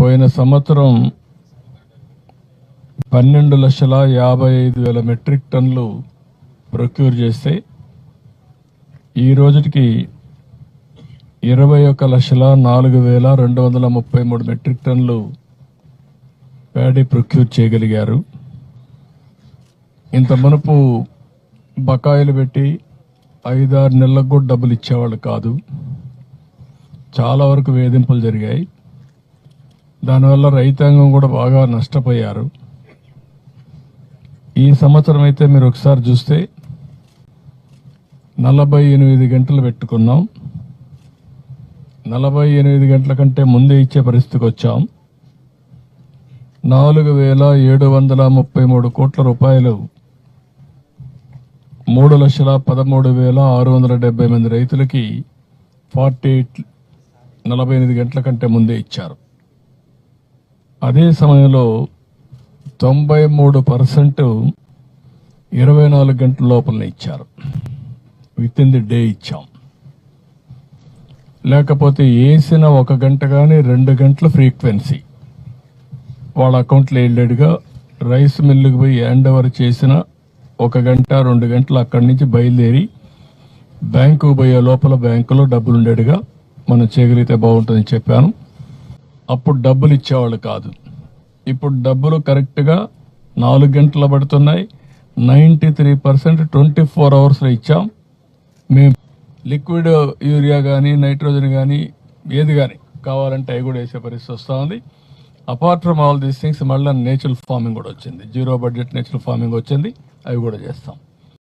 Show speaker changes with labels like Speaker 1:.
Speaker 1: పోయిన సంవత్సరం పన్నెండు లక్షల యాభై ఐదు వేల మెట్రిక్ టన్లు ప్రొక్యూర్ చేస్తే ఈ రోజుకి ఇరవై ఒక లక్షల నాలుగు వేల రెండు వందల ముప్పై మూడు మెట్రిక్ టన్లు ప్యాడీ ప్రొక్యూర్ చేయగలిగారు. ఇంత మునుపు బకాయిలు పెట్టి ఐదారు నెలలకు కూడా డబ్బులు ఇచ్చేవాళ్ళు కాదు. చాలా వరకు వేధింపులు జరిగాయి. దానివల్ల రైతాంగం కూడా బాగా నష్టపోయారు. ఈ సంవత్సరం అయితే మీరు ఒకసారి చూస్తే నలభై ఎనిమిది గంటలు పెట్టుకున్నాం. నలభై ఎనిమిది గంటల కంటే ముందే ఇచ్చే పరిస్థితికి వచ్చాం. నాలుగు వేల ఏడు వందల ముప్పై మూడు కోట్ల రూపాయలు. మూడు లక్షల పదమూడు వేల ఆరు వందల డెబ్బై మంది రైతులకి ఫార్టీ ఎయిట్ నలభై ఎనిమిది గంటల కంటే ముందే ఇచ్చారు. అదే సమయంలో తొంభై మూడు పర్సెంట్ ఇరవై నాలుగు గంటల లోపలనే ఇచ్చారు. విత్ ఇన్ ది డే ఇచ్చాం. లేకపోతే వేసిన ఒక గంట కానీ రెండు గంటల ఫ్రీక్వెన్సీ. వాళ్ళ అకౌంట్లో వెళ్ళాడుగా రైస్ మిల్లుకి పోయి హ్యాండ్ ఓవర్ చేసిన ఒక గంట రెండు గంటలు అక్కడి నుంచి బయలుదేరి బ్యాంకు పోయే లోపల బ్యాంకులో డబ్బులు ఉండేట్టుగా మనం చేయగలిగితే బాగుంటుందని చెప్పాను. అప్పుడు డబ్బులు ఇచ్చేవాళ్ళు కాదు. ఇప్పుడు డబ్బులు కరెక్ట్గా నాలుగు గంటలు పడుతున్నాయి. Ninety three percent twenty four అవర్స్లో ఇచ్చాం. మేము లిక్విడ్ యూరియా కానీ నైట్రోజన్ కానీ ఏది కానీ కావాలంటే అవి కూడా వేసే పరిస్థితి వస్తూ ఉంది apart from all these things మళ్ళీ నేచురల్ ఫార్మింగ్ కూడా వచ్చింది. జీరో బడ్జెట్ నేచురల్ ఫార్మింగ్ వచ్చింది. అవి కూడా చేస్తాం.